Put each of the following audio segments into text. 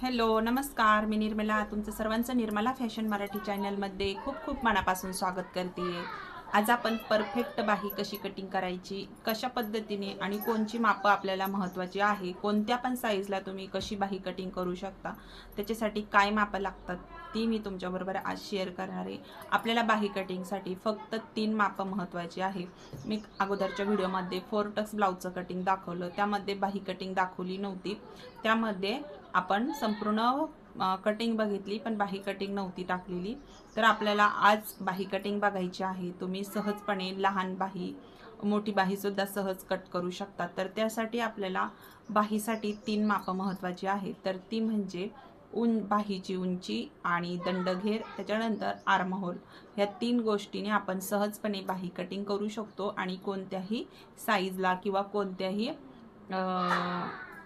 Hello नमस्कार. मी निर्मला. तुमचं सर्वांचं निर्मला फॅशन मराठी चॅनलमध्ये खूप खूप मनापासून स्वागत करते. आज आपण परफेक्ट बाही कशी कटिंग करायची कशा पद्धतीने आणि कोणची मापं आपल्याला महत्त्वाची आहे कोणत्या पण साईजला तुम्ही कशी बाही कटिंग करू शकता त्याच्यासाठी काय मापं लागतात ती मी तुमच्याबरोबर आज शेअर करणार आहे. आपल्याला बाही कटिंगसाठी फक्त तीन मापं महत्त्वाची आहे. मी अगोदरच्या व्हिडिओमध्ये फोर टक्स ब्लाऊजचं कटिंग दाखवलं. त्यामध्ये बाही कटिंग दाखवली नव्हती. त्यामध्ये आपण संपूर्ण कटिंग बघितली पण बाही कटिंग नव्हती टाकलेली. तर आपल्याला आज बाही कटिंग बघायची आहे. तुम्ही सहजपणे लहान बाही मोठी बाहीसुद्धा सहज कट करू शकता. तर त्यासाठी आपल्याला बाहीसाठी तीन मापं महत्त्वाची आहेत. तर ती म्हणजे उं बाहीची उंची आणि दंडघेर त्याच्यानंतर आर्महोल. ह्या तीन गोष्टीने आपण सहजपणे बाही कटिंग करू शकतो आणि कोणत्याही साईजला किंवा कोणत्याही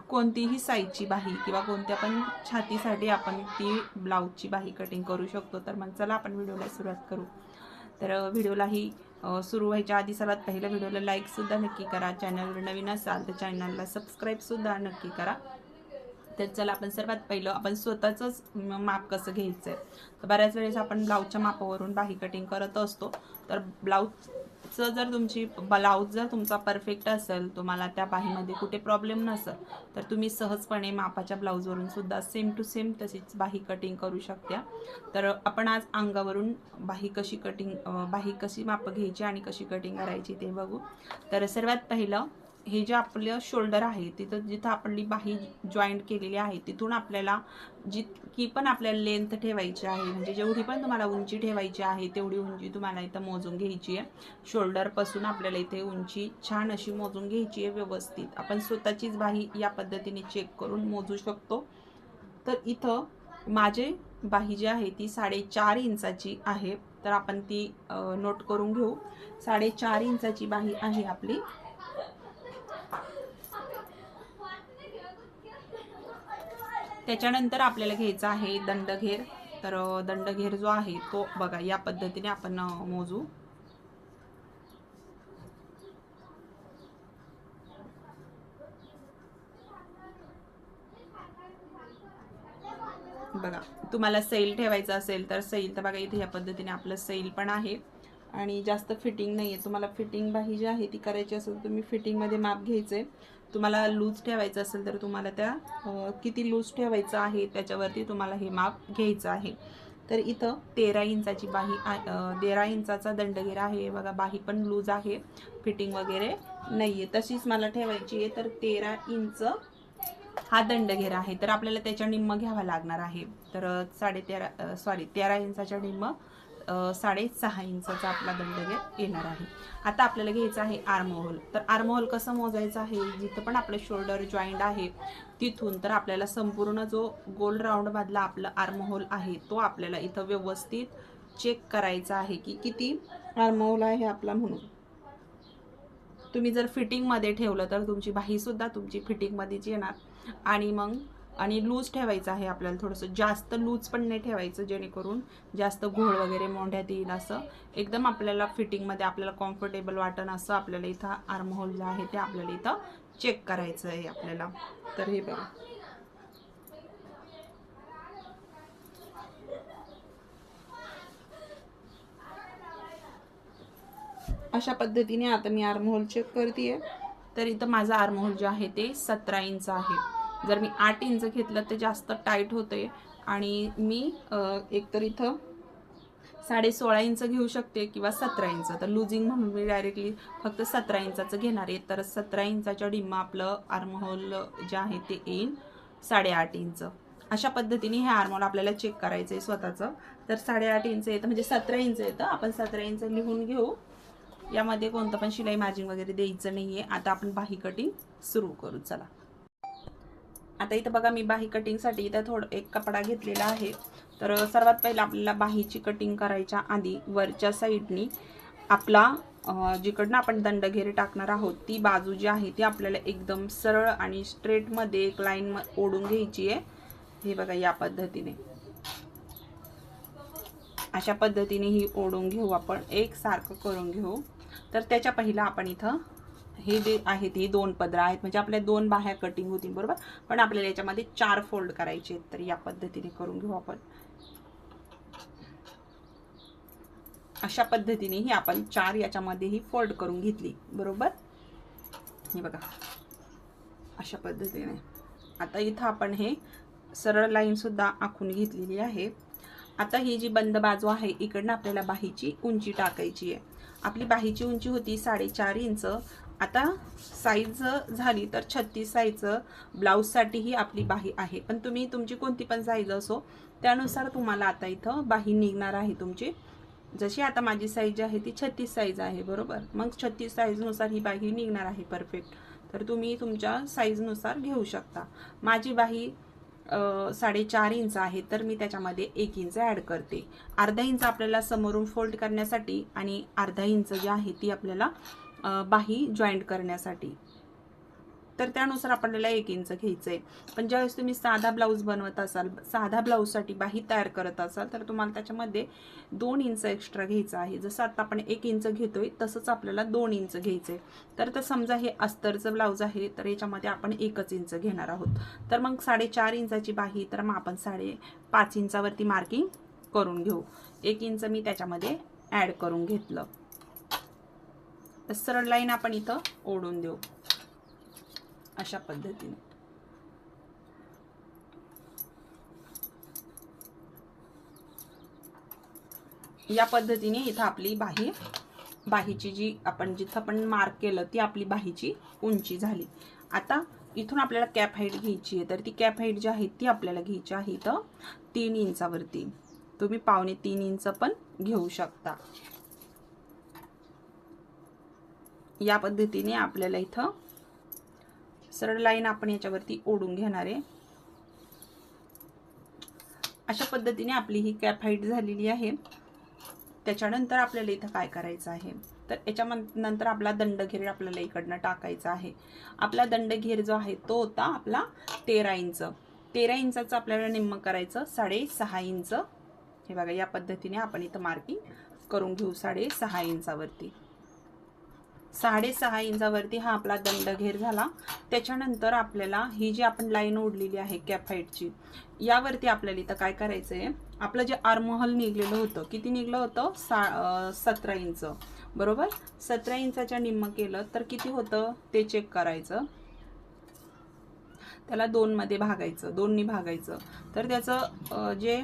कोणतीही साईजची बाही किंवा कोणत्या पण छातीसाठी आपण ती ब्लाऊजची बाही कटिंग करू शकतो. तर मग चला आपण व्हिडिओला सुरुवात करू. तर व्हिडिओलाही सुरू व्हायच्या आधी सर्वात पहिल्या व्हिडिओला लाईकसुद्धा नक्की करा. चॅनलवर नवीन असाल तर चॅनलला सबस्क्राईबसुद्धा नक्की करा. तर चला आपण सर्वात पहिलं आपण स्वतःचंच माप कसं घ्यायचं आहे तर बऱ्याच वेळेस आपण ब्लाऊजच्या मापावरून बाही कटिंग करत असतो. तर ब्लाऊजचं जर तुमची ब्लाऊज जर तुमचा परफेक्ट असेल तुम्हाला त्या बाहीमध्ये कुठे प्रॉब्लेम नसेल तर तुम्ही सहजपणे मापाच्या ब्लाऊजवरून सुद्धा सेम टू सेम तशीच बाही कटिंग करू शकता तर आपण आज अंगावरून बाही कशी कटिंग बाही कशी मापं घ्यायची आणि कशी कटिंग करायची ते बघू. तर सर्वात पहिलं हे जे आपलं शोल्डर आहे तिथं जिथं आपली बाही जॉईंट केलेली आहे तिथून आपल्याला जितकी पण आपल्याला लेंथ ठेवायची आहे म्हणजे जेवढी पण तुम्हाला उंची ठेवायची आहे तेवढी उंची तुम्हाला इथं मोजून घ्यायची आहे. शोल्डरपासून आपल्याला इथे उंची छान अशी मोजून घ्यायची आहे व्यवस्थित. आपण स्वतःचीच बाही या पद्धतीने चेक करून मोजू शकतो. तर इथं माझे बाही जी आहे ती साडेचार इंचाची आहे. तर आपण ती नोट करून घेऊ. साडेचार इंचाची बाही आहे आपली. त्याच्यानंतर आपल्याला घ्यायचा आहे दंडघेर. तर दंडघेर जो आहे तो बघा या पद्धतीने आपण मोजू. बघा तुम्हाला सैल ठेवायचं असेल तर सैल तर बघा इथे या पद्धतीने आपलं सैल पण आहे. आणि जास्त फिटिंग नाही आहे तुम्हाला फिटिंग बाही जी आहे ती करायची असेल तर तुम्ही फिटिंगमध्ये माप घ्यायचं आहे तुम्हाला लूज ठेवायचं असेल तर तुम्हाला त्या किती लूज ठेवायचं आहे त्याच्यावरती तुम्हाला हे माप घ्यायचं आहे. तर इथं तेरा इंचाची बाही तेरा इंचाचा दंडगेर आहे. बघा बाही पण लूज आहे. फिटिंग वगैरे नाही आहे तशीच मला ठेवायची आहे. तर तेरा इंच हा दंडघेर आहे. तर आपल्याला त्याच्या निम्म घ्यावा लागणार आहे. तर साडे साडेतेरा सॉरी तेरा इंचाच्या निम्म साडेसहा इंचाचा आपला दंडघेर येणार आहे. आता आपल्याला घ्यायचं आहे आर्महोल तर आर्महोल कसं मोजायचं आहे? जिथं पण आपलं शोल्डर जॉईंट आहे तिथून तर आपल्याला संपूर्ण जो गोल राऊंड मधला आपला आर्महोल आहे तो आपल्याला इथं व्यवस्थित चेक करायचा आहे की किती आर्महोल आहे आपला म्हणून. तुम्ही जर फिटिंगमध्ये ठेवलं तर तुमची बाहीसुद्धा तुमची फिटिंगमध्येच येणार. आणि मग आणि लूज ठेवायचं आहे आपल्याला थोडंसं. जास्त लूज पण नाही ठेवायचं जेणेकरून जास्त घोळ वगैरे मोंढ्यात येईल असं. एकदम आपल्याला फिटिंगमध्ये आपल्याला कम्फर्टेबल वाटण असं आपल्याला इथं आर्महोल जे आहे ते आपल्याला इथं चेक करायचं आहे आपल्याला. तर हे बघा. अशा पद्धतीने आता मी आर्महोल चेक करते तर इथं माझा आर्महोल जे आहे ते सतरा इंच आहे. जर मी आठ इंच घेतलं तर जास्त टाईट होते आणि मी एकतर इथं साडे सोळा इंच घेऊ शकते किंवा सतरा इंच. तर लुझिंग म्हणून मी डायरेक्टली फक्त सतरा इंचाचं घेणार आहे. तर सतरा इंचाच्या डिम्मा आपलं आर्महोल जे आहे ते येईल साडेआठ इंच. अशा पद्धतीने हे आर्महोल आपल्याला चेक करायचं आहे स्वतःचं. तर साडेआठ इंच येतं म्हणजे सतरा इंच येतं. आपण सतरा इंच लिहून घेऊ. यामध्ये कोणतं पण शिलाई मार्जिन वगैरे द्यायचं नाहीये. आता आपण बाही कटिंग सुरू करू. चला. आता इथं बघा मी बाही कटिंगसाठी इथं थोडं एक कपडा घेतलेला आहे. तर सर्वात पहिलं आपल्याला बाहीची कटिंग करायच्या आधी वरच्या साईडनी आपला जिकडनं आपण दंडघेरे टाकणार आहोत ती बाजू जी आहे ती आपल्याला एकदम सरळ आणि स्ट्रेटमध्ये एक लाईन ओढून घ्यायची आहे. हे बघा या पद्धतीने. अशा पद्धतीने ही ओढून घेऊ आपण. एक सारखं करून घेऊ. तर त्याच्या पहिला आपण इथं हे जे आहेत हे दोन पदरा आहेत. म्हणजे आपल्या दोन बाहेर कटिंग होतील बरोबर? पण आपल्याला याच्यामध्ये चार फोल्ड करायचे तर या पद्धतीने करून घेऊ आपण. अशा पद्धतीने ही आपण चार याच्यामध्ये ही फोल्ड करून घेतली. बरोबर? हे बघा. अशा पद्धतीने. आता इथं आपण हे सरळ लाईन सुद्धा आखून घेतलेली आहे. आता ही जी बंद बाजू आहे इकडनं आपल्याला बाहीची उंची टाकायची आहे. आपली बाहीची उंची होती साडेचार इंच. आता साईज झाली तर छत्तीस साईज ब्लाऊजसाठीही आपली बाही आहे. पण तुम्ही तुमची कोणती पण साईज असो त्यानुसार तुम्हाला आता इथं बाही निघणार आहे तुमची. जशी आता माझी साईज आहे ती छत्तीस साईज आहे बरोबर? मग छत्तीस साईजनुसार ही बाही निघणार आहे परफेक्ट तर तुम्ही तुमच्या साईजनुसार घेऊ शकता. माझी बाही साडेचार इंच आहे तर मी त्याच्यामध्ये एक इंच ॲड करते. अर्धा इंच आपल्याला समोरून फोल्ड करण्यासाठी आणि अर्धा इंच जी आहे ती आपल्याला बाही जॉईंट करण्यासाठी. तर त्यानुसार आपल्याला एक इंच घ्यायचं आहे पण ज्यावेळेस तुम्ही साधा ब्लाऊज बनवत असाल साधा ब्लाऊजसाठी बाही तयार करत असाल तर तुम्हाला त्याच्यामध्ये दोन इंच एक्स्ट्रा घ्यायचं आहे. जसं आता आपण एक इंच घेतोय तसंच आपल्याला दोन इंच घ्यायचं आहे तर तर समजा हे अस्तरचं ब्लाऊज आहे तर याच्यामध्ये आपण एकच इंच घेणार आहोत. तर मग साडेचार इंचाची बाही तर मग आपण साडे पाच इंचावरती मार्किंग करून घेऊ. एक इंच मी त्याच्यामध्ये ॲड करून घेतलं. तर सरळ लाईन आपण इथं ओढून देऊ. अशा पद्धतीने. या पद्धतीने इथं आपली बाही बाहीची जी आपण जिथं आपण मार्क केलं ती आपली बाहीची उंची झाली. आता इथून आपल्याला कॅप हाईट घ्यायची आहे तर ती कॅप हाईट जी आहे ती आपल्याला घ्यायची आहे इथं तीन इंचावरती. तुम्ही पावणे तीन इंच पण घेऊ शकता. या पद्धतीने आपल्याला इथं सरळ लाईन आपण याच्यावरती ओढून घेणार आहे. अशा पद्धतीने आपली ही कॅप हाईट झालेली आहे. त्याच्यानंतर आपल्याला इथं काय करायचं आहे? तर याच्या नंतर आपला दंडघेर आपल्याला इकडनं टाकायचा आहे. आपला दंडघेर जो आहे तो होता आपला तेरा इंच. तेरा इंचाचं आपल्याला निम्म करायचं साडेसहा इंच. हे बघा या पद्धतीने आपण इथं मार्किंग करून घेऊ साडेसहा इंचावरती. साडेसहा इंचावरती हा आपला दंडघेर झाला. त्याच्यानंतर आपल्याला ही जी आपण लाईन ओढलेली आहे कॅफाईटची यावरती आपल्याला इथं काय करायचं आहे आपलं जे आर्महल निघलेलं होतं किती निघलं होतं? सा सतरा इंच. बरोबर? सतरा इंचाच्या निम्म केलं तर किती होतं? ते चेक करायचं. त्याला दोनमध्ये भागायचं दोननी भागायचं. तर त्याचं जे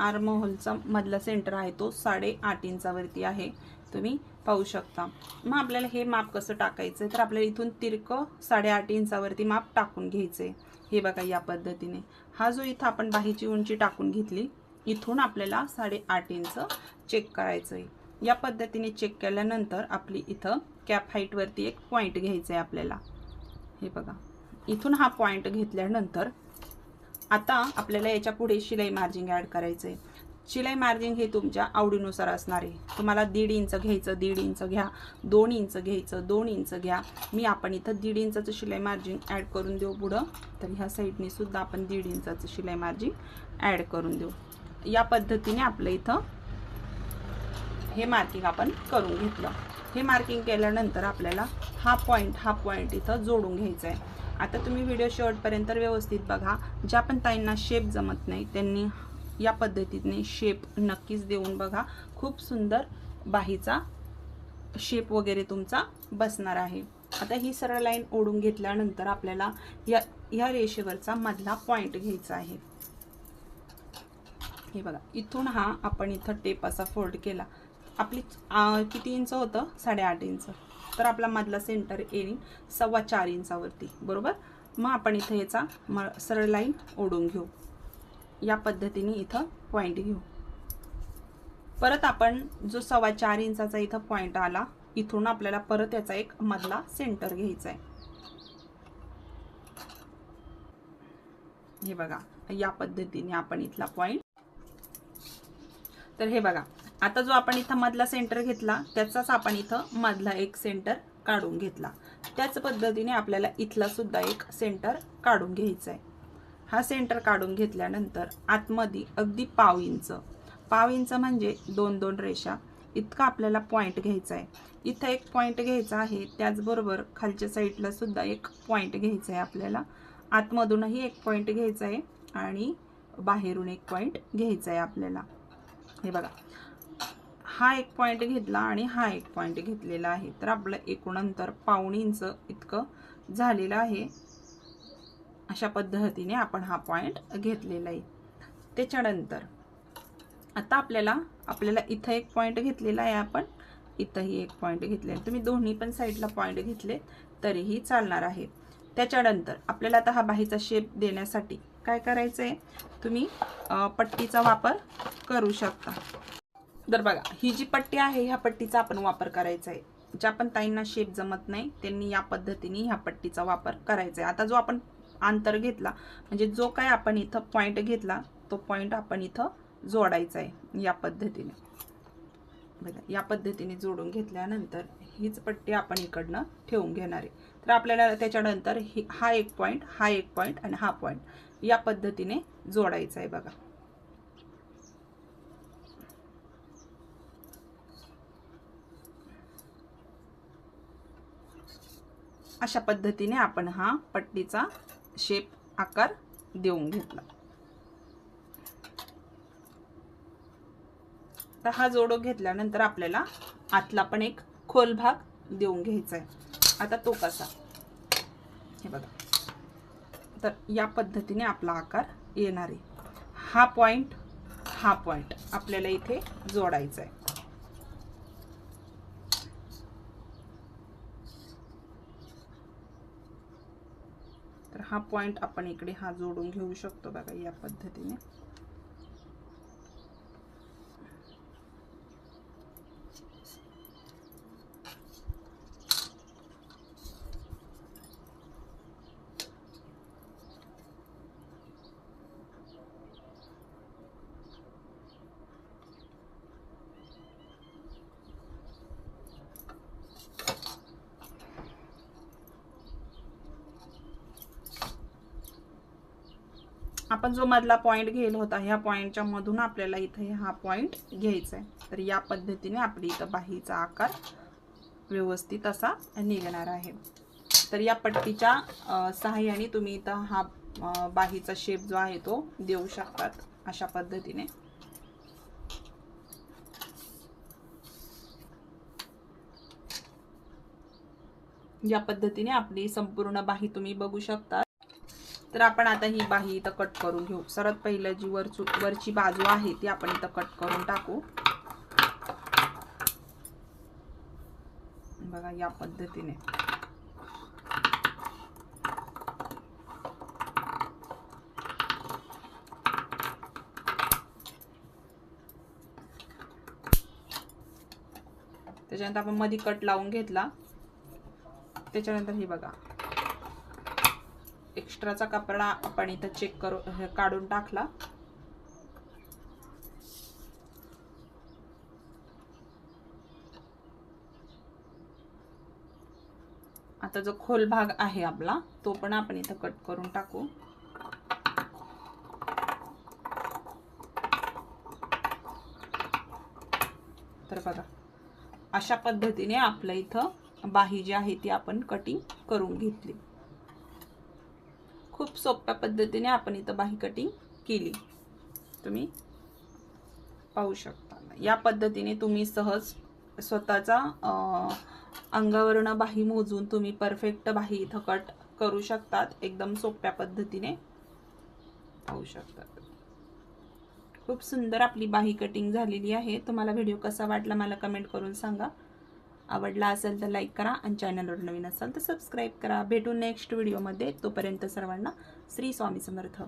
आर्महोलचा मधला सेंटर आहे तो साडेआठ इंचावरती आहे. तुम्ही पाहू शकता. मग आपल्याला हे माप कसं टाकायचं? तर आपल्याला इथून तिरकं साडेआठ इंचावरती माप टाकून घ्यायचं आहे हे बघा या पद्धतीने. हा जो इथं आपण बाहीची उंची टाकून घेतली इथून आपल्याला साडेआठ इंच चेक करायचं आहे या पद्धतीने चेक केल्यानंतर आपली इथं कॅप हाईटवरती एक पॉईंट घ्यायचं आहे आपल्याला. हे बघा. इथून हा पॉईंट घेतल्यानंतर आता आपल्याला याच्यापुढे शिलाई मार्जिंग ॲड करायचं आहे शिलाई मार्जिन हे तुमच्या आवडीनुसार असणार आहे. तुम्हाला दीड इंच घ्यायचं दीड इंच घ्या दोन इंच घ्यायचं दोन इंच घ्या. मी आपण इथं दीड इंचाचं शिलाई मार्जिन ॲड करून देऊ पुढं. तर ह्या साईडने सुद्धा आपण दीड इंचाचं शिलाई मार्जिन ॲड करून देऊ. या पद्धतीने आपलं इथं हे मार्किंग आपण करून घेतलं. हे मार्किंग केल्यानंतर आपल्याला हा पॉईंट हा पॉईंट इथं जोडून घ्यायचा आहे. आता तुम्ही व्हिडिओ शेवटपर्यंत व्यवस्थित बघा. ज्या पण ताईंना शेप जमत नाही त्यांनी या पद्धतीने शेप नक्कीच देऊन बघा. खूप सुंदर बाहीचा शेप वगैरे तुमचा बसणार आहे. आता ही सरळ लाईन ओढून घेतल्यानंतर आपल्याला या या रेषेवरचा मधला पॉईंट घ्यायचा आहे. हे बघा इथून हा आपण इथं टेप असा फोल्ड केला. आपली किती इंच होतं? साडेआठ इंच तर आपला मधला सेंटर येईल सव्वा चार इंचावरती बरोबर? मग आपण इथं याचा म सरळ लाईन ओढून घेऊ. या पद्धतीने इथं पॉईंट घेऊ. परत आपण जो सव्वा चार इंचाचा इथं पॉईंट आला इथून आपल्याला परत याचा एक मधला सेंटर घ्यायचा आहे हे बघा या पद्धतीने आपण इथला पॉईंट तर हे बघा आता जो आपण इथं मधला सेंटर घेतला त्याचाच आपण इथं मधला एक सेंटर काढून घेतला. त्याच पद्धतीने आपल्याला इथला सुद्धा एक सेंटर काढून घ्यायचा आहे हा सेंटर काढून घेतल्यानंतर आतमध्ये अगदी पाव इंच. पाव इंच म्हणजे दोन दोन रेषा. इतका आपल्याला पॉईंट घ्यायचा आहे. इथं एक पॉईंट घ्यायचा आहे. त्याचबरोबर खालच्या साईडला सुद्धा एक पॉईंट घ्यायचा आहे आपल्याला. आतमधूनही एक पॉईंट घ्यायचा आहे आणि बाहेरून एक पॉईंट घ्यायचा आहे आपल्याला. हे बघा. हा एक पॉईंट घेतला आणि हा एक पॉईंट घेतलेला आहे. तर आपलं एकूण अंतर पाऊण इंच इतकं झालेलं आहे. अशा पद्धतीने आपण हा पॉईंट घेतलेला आहे. त्याच्यानंतर आता आपल्याला आपल्याला इथं एक पॉईंट घेतलेला आहे आपण. इथंही एक पॉईंट घेतलेला आहे. तुम्ही दोन्ही पण साईडला पॉईंट घेतले तरीही चालणार आहे. त्याच्यानंतर आपल्याला आता हा बाहीचा शेप देण्यासाठी काय करायचं आहे तुम्ही पट्टीचा वापर करू शकता. तर बघा ही जी पट्टी आहे ह्या पट्टीचा आपण वापर करायचा आहे ज्या पण ताईंना शेप जमत नाही त्यांनी या पद्धतीने ह्या पट्टीचा वापर करायचा आहे आता जो आपण अंतर घेतला. म्हणजे जो काय आपण इथं पॉईंट घेतला तो पॉईंट आपण इथं जोडायचा आहे या पद्धतीने. बघा या पद्धतीने जोडून घेतल्यानंतर हीच पट्टी आपण इकडनं ठेवून घेणार आहे. तर आपल्याला त्याच्यानंतर ही हा एक पॉईंट हा एक पॉईंट आणि हा पॉईंट या पद्धतीने जोडायचा आहे बघा. अशा पद्धतीने आपण हा पट्टीचा शेप आकार देऊन घेतला. तर हा जोडो घेतल्यानंतर आपल्याला आतला पण एक खोल भाग देऊन घ्यायचा आहे. आता तो कसा? हे बघा. तर या पद्धतीने आपला आकार येणार आहे. हा पॉइंट हा पॉइंट आपल्याला इथे जोडायचा आहे तर हा पॉइंट आपण इकडे हा जोडून घेऊ शकतो बघा या पद्धतीने. आपण जो मधला पॉइंट घेल होता ह्या पॉइंटच्या मधून आपल्याला इथे हा पॉइंट घ्यायचा आहे. तर या पद्धतीने आपली इथं बाहीचा आकार व्यवस्थित असा निघणार आहे. तर या पट्टीच्या सहाय्याने तुम्ही इथं हा बाहीचा शेप जो आहे तो देऊ शकतात अशा पद्धतीने. या पद्धतीने आपली संपूर्ण बाही तुम्ही बघू शकता. तर आपण आता ही बाही इथं कट करून घेऊ. सर्वात पहिलं जी वरचू वरची बाजू आहे ती आपण इथं कट करून टाकू. बघा या पद्धतीने. त्याच्यानंतर आपण मधी कट लावून घेतला. त्याच्यानंतर हे बघा. एक्स्ट्राचा कपडा आपण इथं चेक करू काढून टाकला. आता जो खोल भाग आहे आपला तो पण आपण इथं कट करून टाकू. तर बघा अशा पद्धतीने आपलं इथं बाही जी आहे ती आपण कटिंग करून घेतली. खूप सोप्या पद्धतीने आपण इथं बाही कटिंग केली. तुम्ही पाहू शकता. या पद्धतीने तुम्ही सहज स्वतःचा अंगावरनं बाही मोजून तुम्ही परफेक्ट बाही इथं कट करू शकतात. एकदम सोप्या पद्धतीने पाहू शकतात खूप सुंदर आपली बाही कटिंग झालेली आहे. तुम्हाला व्हिडिओ कसा वाटला मला कमेंट करून सांगा. आवडला असेल तर लाईक करा आणि चॅनलवर नवीन असाल तर सबस्क्राईब करा. भेटू नेक्स्ट व्हिडिओमध्ये तोपर्यंत सर्वांना श्री स्वामी समर्थ.